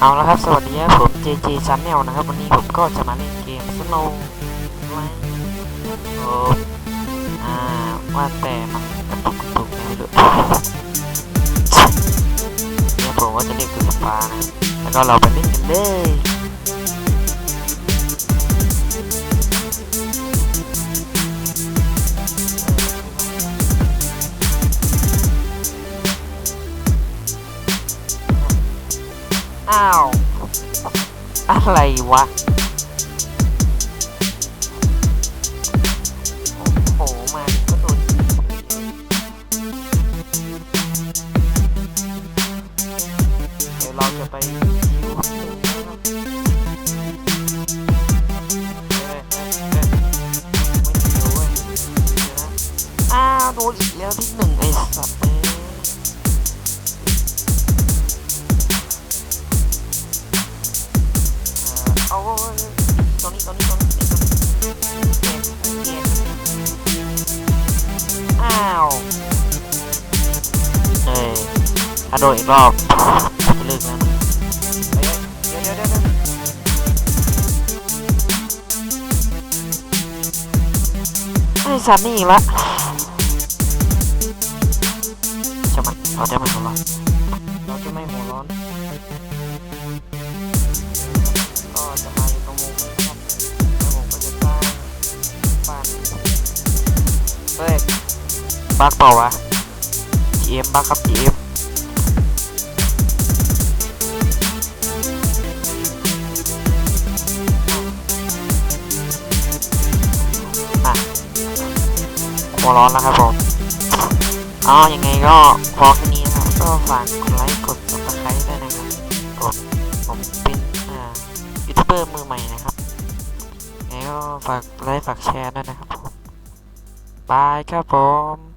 เอาละครับ สวัสดีครับผม JJ Channel นะครับ วันนี้ผมก็จะมาเล่นเกม Snow White โอ้อ่าว่าแต่มันกระตุกกระตุกไม่รู้เนี่ยผมว่าจะเรียกคือสปานะแล้วก็เราไปเล่นกันเลย อ้าว อะไรวะ โอ้โห มาก็โดนเดี๋ยวเราจะไปคิวครับเอ้ยเอ้ยเอ้ยไม่คิวเว้ยเดี๋ยวนะอ้าวโดนอีกแล้วที่ห อาตรงนี้ตรงนี้ตรงนี้ตรงนี้เก็บอ้าวเอ้ยถ้าโดนอีกรอบจะเลิกแล้วนะเฮ้ยเดี๋ยวเดี๋ยวเดี๋ยวเดี๋ยวไอ้สัตว์นี่อีกละจะมันเราจะไม่หัวร้อนเราจะไม่หัวร้อน บักเปล่าวะ GM บักครับ GM อะหัวร้อนแล้วครับผมอ๋อยังไงก็พอแค่นี้นะครับ ก็ฝากกดไลค์กด subscribe ด้วยนะครับกดผมเป็นอ่ายูทูบเบอร์มือใหม่นะครับไงก็ฝากไลค์ฝากแชร์ด้วยนะครับผมบายครับผม